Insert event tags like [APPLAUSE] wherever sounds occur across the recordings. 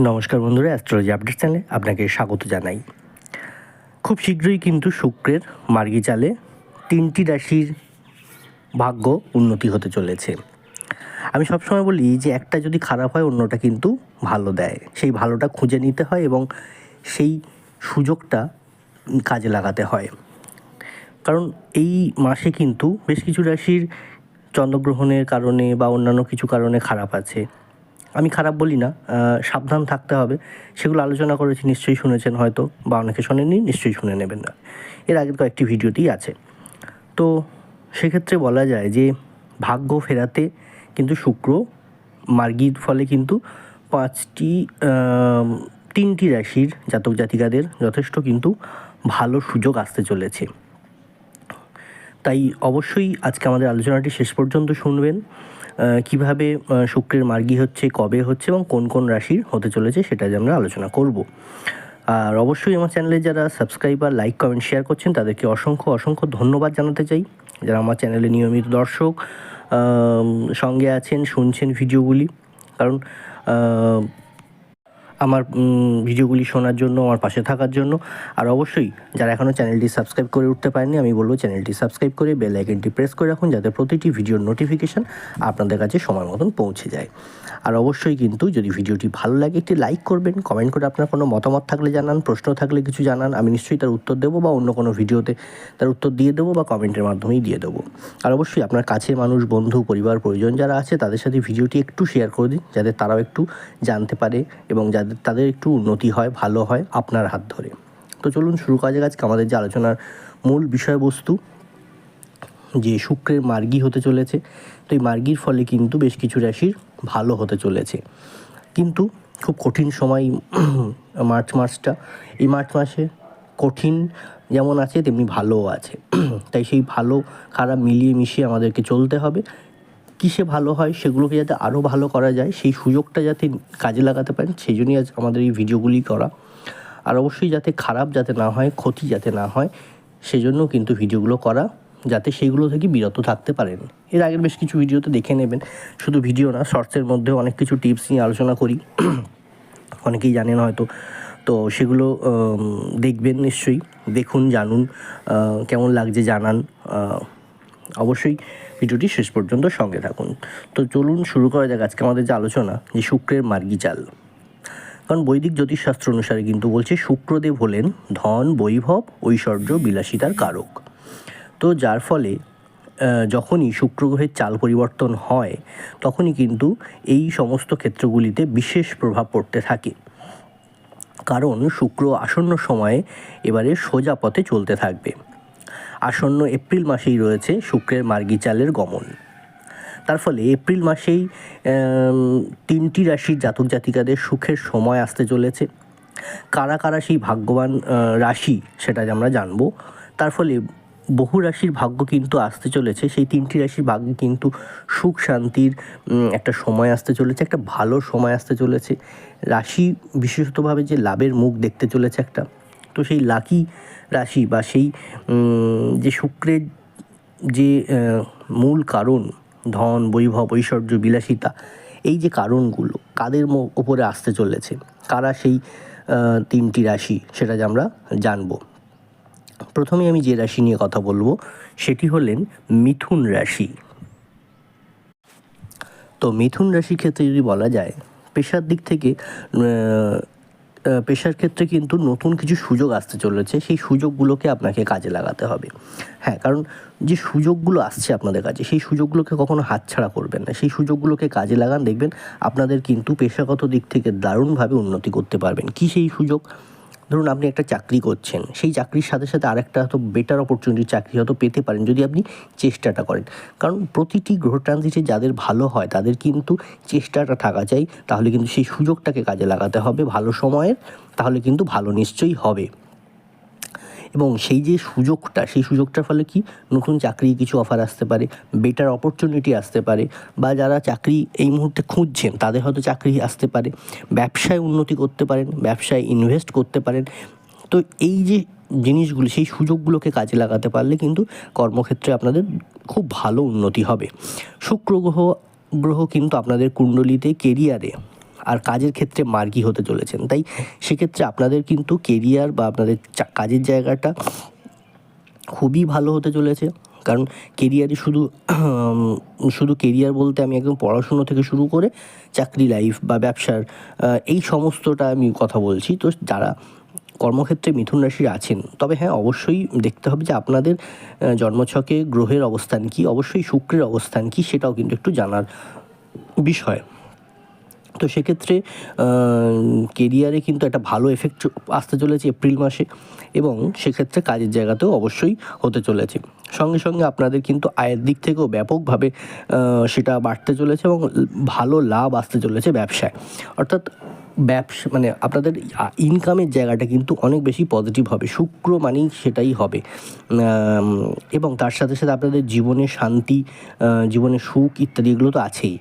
নমস্কার বন্ধুরা astrology update চ্যানেলে আপনাকে স্বাগত জানাই। খুব শীঘ্রই কিন্তু শুক্রের মার্গি চালে তিনটি রাশির ভাগ্য উন্নতি হতে চলেছে। আমি সবসময় বলি যে একটা যদি খারাপ হয়, অন্যটা কিন্তু ভালো দেয়। সেই ভালোটা খুঁজে নিতে হয় এবং সেই সুযোগটা কাজে লাগাতে হয়। কারণ এই মাসে কিন্তু বেশ কিছু রাশির চন্দ্রগ্রহণের কারণে বা অন্যান্য কিছু কারণে খারাপ আছে। আমি খারাপ বলি না সাবধান থাকতে হবে। সেগুলো আলোচনা করেছি, নিশ্চয়ই শুনেছেন হয়তো, বা অনেকে শোনেননি, নিশ্চয়ই শুনে নেবেন না। এর আগের কয়েকটি ভিডিওতেই আছে। তো সেক্ষেত্রে বলা যায় যে, ভাগ্য ফেরাতে কিন্তু শুক্র, মার্গির ফলে কিন্তু পাঁচটি তিনটি রাশির জাতক জাতিকাদের যথেষ্ট কিন্তু ভালো সুযোগ আসতে চলেছে। তাই অবশ্যই আজকে আমাদের আলোচনাটি শেষ পর্যন্ত শুনবেন। কীভাবে শুক্রের মার্গী হচ্ছে, কবে হচ্ছে এবং কোন কোন রাশির হতে চলেছে সেটা আমরা আলোচনা করব। আর অবশ্যই আমার চ্যানেলে যারা সাবস্ক্রাইবার, লাইক, কমেন্ট, শেয়ার করছেন তাদেরকে অসংখ্য অসংখ্য ধন্যবাদ জানাতে চাই। যারা আমার চ্যানেলে নিয়মিত দর্শক সঙ্গে আছেন, শুনছেন ভিডিওগুলি, কারণ আমার ভিডিওগুলি শোনার জন্য, আমার পাশে থাকার জন্য। আর অবশ্যই যারা এখনও চ্যানেলটি সাবস্ক্রাইব করে উঠতে পারেনি আমি বলব চ্যানেলটি সাবস্ক্রাইব করে বেল আইকনটি প্রেস করে রাখুন যাতে প্রতিটি ভিডিওর নোটিফিকেশান আপনাদের কাছে সময় মতন পৌঁছে যায়। আর অবশ্যই কিন্তু যদি ভিডিওটি ভালো লাগে, একটি লাইক করবেন, কমেন্ট করে আপনার কোনো মতামত থাকলে জানান, প্রশ্ন থাকলে কিছু জানান, আমি নিশ্চয়ই তার উত্তর দেবো বা অন্য কোনো ভিডিওতে তার উত্তর দিয়ে দেবো বা কমেন্টের মাধ্যমেই দিয়ে দেবো। আর অবশ্যই আপনার কাছে মানুষ, বন্ধু, পরিবার পরিজন যারা আছে, তাদের সাথে ভিডিওটি একটু শেয়ার করে দিন, যাতে তারাও একটু জানতে পারে এবং যাদের তাদের তাদের একটু উন্নতি হয়, ভালো হয় আপনার হাত ধরে। তো চলুন শুরু করা যাক আজকে আমাদের যে আলোচনার মূল বিষয়বস্তু, যে শুক্রের মার্গী হতে চলেছে। তো এই মার্গীর ফলে কিন্তু বেশ কিছু রাশির ভালো হতে চলেছে। কিন্তু খুব কঠিন সময় [CLEARS THROAT] মার্চ মাসটা। এই মার্চ মাসে কঠিন যেমন আছে, তেমনি ভালোও আছে। [CLEARS THROAT] তাই সেই ভালো, খারাপ মিলিয়ে মিশিয়ে আমাদেরকে চলতে হবে। কিসে ভালো হয় সেগুলোকে যাতে আরও ভালো করা যায়, সেই সুযোগটা যাতে কাজে লাগাতে পারেন, সেই জন্যই আজ আমাদের এই ভিডিওগুলি করা। আর অবশ্যই যাতে খারাপ যাতে না হয়, ক্ষতি যাতে না হয়, সেজন্য কিন্তু ভিডিওগুলো করা, যাতে সেইগুলো থেকে বিরত থাকতে পারেন। এর আগের বেশ কিছু ভিডিওতে দেখে নেবেন, শুধু ভিডিও না, শর্টসের মধ্যেও অনেক কিছু টিপস নিয়ে আলোচনা করি। অনেকেই জানেন হয়তো, তো সেগুলো দেখবেন নিশ্চয়ই, দেখুন, জানুন কেমন লাগছে জানান অবশ্যই। ভিডিওটি শেষ পর্যন্ত সঙ্গে থাকুন। তো চলুন শুরু করা যাক আজকে আমাদের যে আলোচনা, যে শুক্রের মার্গী চাল। কারণ বৈদিক জ্যোতিষশাস্ত্র অনুসারে কিন্তু বলছে শুক্রদেব হলেন ধন, বৈভব, ঐশ্বর্য, বিলাসিতার কারক। তো যার ফলে যখনই শুক্র গ্রহের চাল পরিবর্তন হয়, তখনই কিন্তু এই সমস্ত ক্ষেত্রগুলিতে বিশেষ প্রভাব পড়তে থাকে। কারণ শুক্র আসন্ন সময়ে এবারে সোজা পথে চলতে থাকবে। আসন্ন এপ্রিল মাসেই রয়েছে শুক্রের মার্গী চালের গমন। তার ফলে এপ্রিল মাসেই তিনটি রাশির জাতক জাতিকাদের সুখের সময় আসতে চলেছে। কারা কারা সেই ভাগ্যবান রাশি সেটা আমরা জানব, তার ফলে বহু রাশির ভাগ্য কিন্তু আসতে চলেছে। সেই তিনটি রাশির ভাগ্যে কিন্তু সুখ শান্তির একটা সময় আসতে চলেছে, একটা ভালো সময় আসতে চলেছে। রাশি বিশেষতভাবে যে লাভের মুখ দেখতে চলেছে একটা। তো সেই লাকি রাশি বা সেই যে শুক্রের যে মূল কারণ, ধন, বৈভব, ঐশ্বর্য, বিলাসিতা, এই যে কারণগুলো কাদের ওপরে আসতে চলেছে? কারা সেই তিনটি রাশি সেটা যে আমরা জানব? প্রথমে আমি যে রাশি নিয়ে কথা বলব সেটি হলেন মিথুন রাশি। তো মিথুন রাশির ক্ষেত্রে যদি বলা যায়, পেশার দিক থেকে পেশার ক্ষেত্রে কিন্তু নতুন কিছু সুযোগ আসতে চলেছে, সেই সুযোগগুলোকে আপনাকে কাজে লাগাতে হবে। হ্যাঁ কারণ যে সুযোগগুলো আসছে আপনাদের কাছে, সেই সুযোগগুলোকে কখনো হাতছাড়া করবেন না। সেই সুযোগগুলোকে কাজে লাগান, দেখবেন আপনাদের কিন্তু পেশাগত দিক থেকে দারুণভাবে উন্নতি করতে পারবেন। কি সেই সুযোগ? ধরুন আপনি একটা চাকরি করছেন, সেই চাকরির সাথে সাথে আরেকটা হয়তো বেটার অপরচুনিটি চাকরি হয়তো পেতে পারেন যদি আপনি চেষ্টাটা করেন। কারণ প্রতিটি গ্রহ ট্রানজিটে যাদের ভালো হয়, তাদের কিন্তু চেষ্টাটা থাকা চাই, তাহলে কিন্তু সেই সুযোগটাকে কাজে লাগাতে হবে ভালো সময়ের, তাহলে কিন্তু ভালো নিশ্চয়ই হবে। এবং সেই যে সুযোগটা, সেই সুযোগটার ফলে কি? নতুন চাকরি কিছু অফার আসতে পারে বেটার অপরচুনিটি আসতে পারে, বা যারা চাকরি এই মুহূর্তে খুঁজছেন, তাদের হয়তো চাকরি আসতে পারে, ব্যবসায় উন্নতি করতে পারেন, ব্যবসায় ইনভেস্ট করতে পারেন। তো এই যে জিনিসগুলো, সেই সুযোগগুলোকে কাজে লাগাতে পারলে কিন্তু কর্মক্ষেত্রে আপনাদের খুব ভালো উন্নতি হবে। শুক্র গ্রহ গ্রহ কিন্তু আপনাদের কুণ্ডলিতে কেরিয়ারে আর কাজের ক্ষেত্রে মার্গী হতে চলেছেন। তাই সেক্ষেত্রে আপনাদের কিন্তু কেরিয়ার বা আপনাদের কাজের জায়গাটা খুবই ভালো হতে চলেছে। কারণ কেরিয়ারে শুধু শুধু কেরিয়ার বলতে আমি একদম পড়াশুনো থেকে শুরু করে চাকরি লাইফ বা ব্যবসার এই সমস্তটা আমি কথা বলছি। তো যারা কর্মক্ষেত্রে মিথুন রাশির আছেন, তবে হ্যাঁ অবশ্যই দেখতে হবে যে আপনাদের জন্মছকে গ্রহের অবস্থান কি, অবশ্যই শুক্রের অবস্থান কি, সেটাও কিন্তু একটু জানার বিষয়। তো সেক্ষেত্রে কেরিয়ারে কিন্তু একটা ভালো এফেক্ট আসতে চলেছে এপ্রিল মাসে এবং সেক্ষেত্রে কাজের জায়গাতেও অবশ্যই হতে চলেছে। সঙ্গে সঙ্গে আপনাদের কিন্তু আয়ের দিক থেকেও ব্যাপকভাবে সেটা বাড়তে চলেছে এবং ভালো লাভ আসতে চলেছে ব্যবসায়। অর্থাৎ ব্যবসা মানে আপনাদের ইনকামের জায়গাটা কিন্তু অনেক বেশি পজিটিভ হবে, শুক্র মানেই সেটাই হবে। এবং তার সাথে সাথে আপনাদের জীবনে শান্তি জীবনে সুখ ইত্যাদি এগুলো তো আছেই।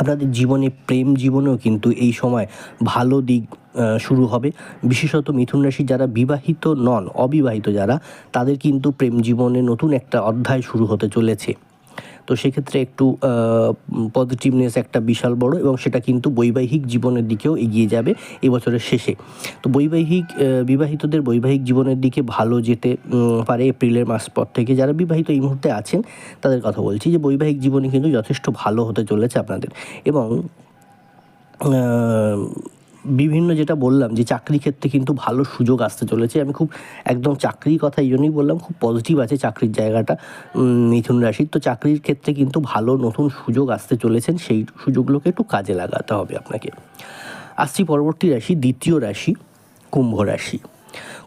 আপনাদের জীবনে প্রেম জীবনেও কিন্তু এই সময় ভালো দিক শুরু হবে। বিশেষত মিথুন রাশি যারা বিবাহিত নন, অবিবাহিত যারা, তাদের কিন্তু প্রেম জীবনে নতুন একটা অধ্যায় শুরু হতে চলেছে। তো সেক্ষেত্রে একটু পজিটিভনেস একটা বিশাল বড় এবং সেটা কিন্তু বৈবাহিক জীবনের দিকেও এগিয়ে যাবে এবছরের শেষে। তো বৈবাহিক বিবাহিতদের বৈবাহিক জীবনের দিকে ভালো যেতে পারে এপ্রিলের মাস পর থেকে। যারা বিবাহিত এই মুহূর্তে আছেন, তাদের কথা বলছি যে বৈবাহিক জীবনে কিন্তু যথেষ্ট ভালো হতে চলেছে আপনাদের। এবং বিভিন্ন যেটা বললাম যে চাকরি ক্ষেত্রে কিন্তু ভালো সুযোগ আসতে চলেছে। আমি খুব একদম চাকরির কথা এই জন্যই বললাম, খুব পজিটিভ আছে চাকরির জায়গাটা মিথুন রাশির। তো চাকরির ক্ষেত্রে কিন্তু ভালো নতুন সুযোগ আসতে চলেছেন, সেই সুযোগগুলোকে একটু কাজে লাগাতে হবে আপনাকে। আসছি পরবর্তী রাশি, দ্বিতীয় রাশি, কুম্ভ রাশি।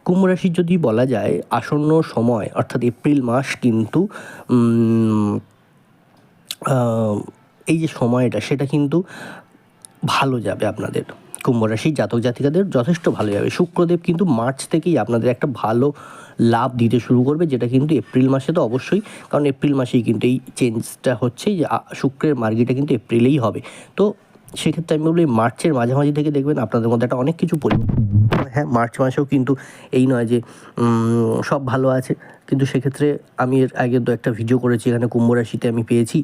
কুম্ভ রাশির যদি বলা যায়, আসন্ন সময়, অর্থাৎ এপ্রিল মাস কিন্তু এই যে সময়টা, সেটা কিন্তু ভালো যাবে আপনাদের। কুম্ভ রাশির জাতক জাতিকাদের যথেষ্ট ভালো যাবে শুক্রদেব কিন্তু মার্চ থেকেই আপনাদের একটা ভালো লাভ দিতে শুরু করবে, যেটা কিন্তু এপ্রিল মাসে তো অবশ্যই, কারণ এপ্রিল মাসেই কিন্তু এই চেঞ্জটা হচ্ছে, যে শুক্রের মার্গিটা কিন্তু এপ্রিলেই হবে। তো সেক্ষেত্রে আমি বলি, মার্চের মাঝামাঝি থেকে দেখবেন আপনাদের মধ্যে একটা অনেক কিছু পরিবর্তন হ্যাঁ মার্চ মাসেও কিন্তু এই নয় যে সব ভালো আছে। কিন্তু সেক্ষেত্রে আমি এর আগে তো একটা ভিডিও করেছি, এখানে কুম্ভ রাশিতে আমি পেয়েছি,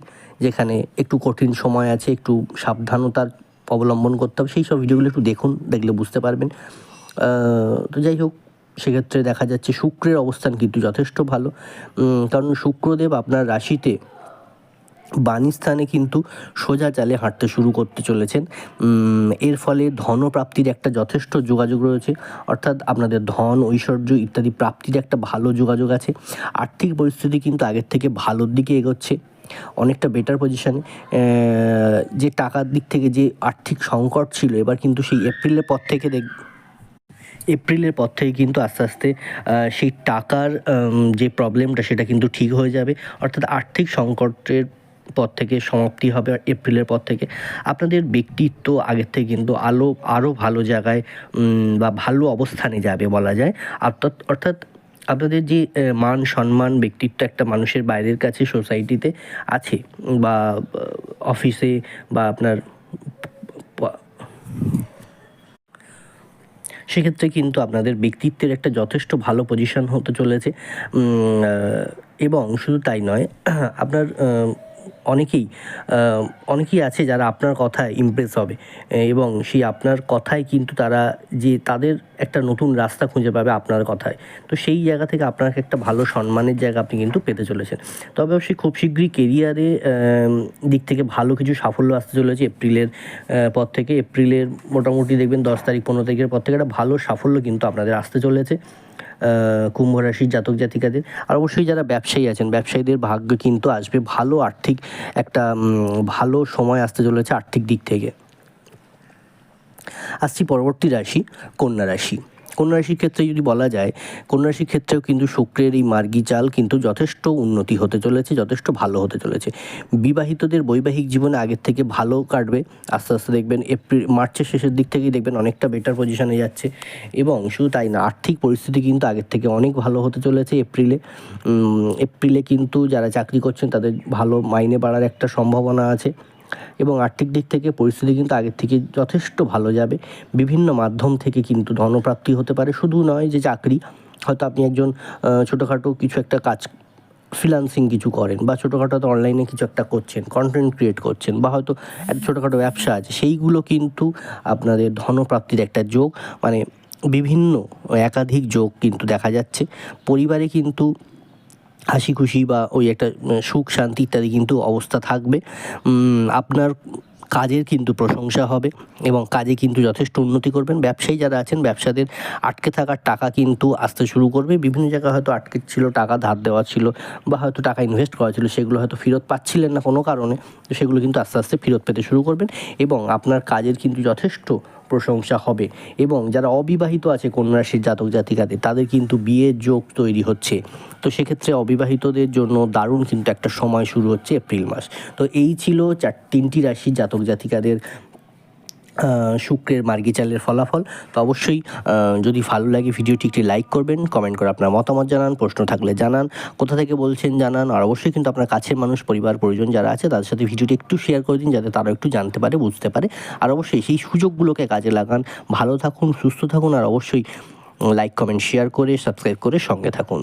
যেখানে একটু কঠিন সময় আছে, একটু সাবধানতার অবলম্বন করতে হবে। সেই সব ভিডিওগুলো একটু দেখুন, দেখলে বুঝতে পারবেন। তো যাই হোক, সেক্ষেত্রে দেখা যাচ্ছে শুক্রের অবস্থান কিন্তু যথেষ্ট ভালো। কারণ শুক্রদেব আপনার রাশিতে বাণী স্থানে কিন্তু সোজা চালে হাঁটতে শুরু করতে চলেছেন। এর ফলে ধনপ্রাপ্তির একটা যথেষ্ট যোগাযোগ রয়েছে। অর্থাৎ আপনাদের ধন, ঐশ্বর্য ইত্যাদি প্রাপ্তির একটা ভালো যোগাযোগ আছে। আর্থিক পরিস্থিতি কিন্তু আগের থেকে ভালোর দিকে এগোচ্ছে। অনেকটা বেটার পজিশানে যে টাকার দিক থেকে যে আর্থিক সংকট ছিল, এবার কিন্তু সেই এপ্রিলের পর থেকে দেখ এপ্রিলের পর থেকে কিন্তু আস্তে আস্তে সেই টাকার যে প্রবলেমটা সেটা কিন্তু ঠিক হয়ে যাবে। অর্থাৎ আর্থিক সংকটের পর থেকে সমাপ্তি হবে এপ্রিলের পর থেকে। আপনাদের ব্যক্তিত্ব আগের থেকে কিন্তু আলো আরও ভালো জায়গায় বা ভালো অবস্থানে যাবে বলা যায়। অর্থাৎ অর্থাৎ আপনাদের যে মান, সম্মান, ব্যক্তিত্ব একটা মানুষের বাইরের কাছে সোসাইটিতে আছে বা অফিসে বা আপনার সেক্ষেত্রে কিন্তু আপনাদের ব্যক্তিত্বের একটা যথেষ্ট ভালো পজিশন হতে চলেছে। এবং শুধু তাই নয়, আপনার অনেকেই অনেকেই আছে যারা আপনার কথায় ইমপ্রেস হবে। এবং সেই আপনার কথায় কিন্তু তারা যে তাদের একটা নতুন রাস্তা খুঁজে পাবে আপনার কথায়। তো সেই জায়গা থেকে আপনাকে একটা ভালো সম্মানের জায়গা আপনি কিন্তু পেতে চলেছেন। তবে অবশ্যই খুব শীঘ্রই কেরিয়ারে দিক থেকে ভালো কিছু সাফল্য আসতে চলেছে এপ্রিলের পর থেকে। এপ্রিলের মোটামুটি দেখবেন দশ তারিখ, পনেরো তারিখের পর থেকে একটা ভালো সাফল্য কিন্তু আপনাদের আসতে চলেছে। কুম্ভ রাশির জাতক জাতিকাদের। আর অবশ্যই যারা ব্যবসায়ী আছেন, ব্যবসায়ীদের ভাগ্য কিন্তু আসবে ভালো আর্থিক একটা ভালো সময় আসতে চলেছে আর্থিক দিক থেকে। আসছি পরবর্তী রাশি, কন্যা রাশি। কন্যা রাশির ক্ষেত্রে যদি বলা যায় কন্যা রাশির ক্ষেত্রেও কিন্তু শুক্রের এই মার্গী চাল কিন্তু যথেষ্ট উন্নতি হতে চলেছে, যথেষ্ট ভালো হতে চলেছে। বিবাহিতদের বৈবাহিক জীবনে আগের থেকে ভালো কাটবে। আস্তে আস্তে দেখবেন এপ্রিল, মার্চের শেষের দিক থেকেই দেখবেন অনেকটা বেটার পজিশনে যাচ্ছে। এবং শুধু তাই না, আর্থিক পরিস্থিতি কিন্তু আগের থেকে অনেক ভালো হতে চলেছে এপ্রিলে। এপ্রিলে কিন্তু যারা চাকরি করছেন তাদের ভালো মাইনে বাড়ার একটা সম্ভাবনা আছে। এবং আর্থিক দিক থেকে পরিস্থিতি কিন্তু আগের থেকে যথেষ্ট ভালো যাবে। বিভিন্ন মাধ্যম থেকে কিন্তু ধনপ্রাপ্তি হতে পারে। শুধু নয় যে চাকরি, হয়তো আপনি একজন ছোটোখাটো কিছু একটা কাজ ফ্রিলান্সিং কিছু করেন বা ছোটোখাটো অনলাইনে কিছু একটা করছেন কন্টেন্ট ক্রিয়েট করছেন বা হয়তো একটা ছোটোখাটো ব্যবসা আছে, সেইগুলো কিন্তু আপনাদের ধনপ্রাপ্তির একটা যোগ। মানে বিভিন্ন একাধিক যোগ কিন্তু দেখা যাচ্ছে। পরিবারে কিন্তু হাসি খুশি বা ওই একটা সুখ, শান্তি ইত্যাদি কিন্তু অবস্থা থাকবে। আপনার কাজের কিন্তু প্রশংসা হবে এবং কাজে কিন্তু যথেষ্ট উন্নতি করবেন। ব্যবসায়ী যারা আছেন, ব্যবসাদের আটকে থাকার টাকা কিন্তু আসতে শুরু করবে। বিভিন্ন জায়গায় হয়তো আটকে ছিল, টাকা ধার দেওয়া ছিল বা হয়তো টাকা ইনভেস্ট করা ছিল, সেগুলো হয়তো ফেরত পাচ্ছিলেন না কোনো কারণে সেগুলো কিন্তু আস্তে আস্তে ফেরত পেতে শুরু করবেন এবং আপনার কাজের কিন্তু যথেষ্ট প্রশংসা হবে। এবং যারা অবিবাহিত আছে কন্যা রাশির জাতক জাতিকাদের তাদের কিন্তু বিয়ের যোগ তৈরি হচ্ছে। তো সেক্ষেত্রে অবিবাহিতদের জন্য দারুণ কিন্তু একটা সময় শুরু হচ্ছে এপ্রিল মাস। তো এই ছিল চার তিনটি রাশি জাতক জাতিকাদের শুক্রের মার্গিচালের ফলাফল। তো অবশ্যই যদি ভালো লাগে ভিডিওটি, একটি লাইক করবেন, কমেন্ট করে আপনার মতামত জানান, প্রশ্ন থাকলে জানান, কোথা থেকে বলছেন জানান, আর অবশ্যই কিন্তু আপনার কাছের মানুষ, পরিবার, পরিজন যারা আছে, তাদের সাথে ভিডিওটি একটু শেয়ার করে দিন, যাতে তারা একটু জানতে পারে, বুঝতে পারে। আর অবশ্যই সেই সুযোগগুলোকে কাজে লাগান। ভালো থাকুন, সুস্থ থাকুন, আর অবশ্যই লাইক কমেন্ট শেয়ার করে সাবস্ক্রাইব করে সঙ্গে থাকুন।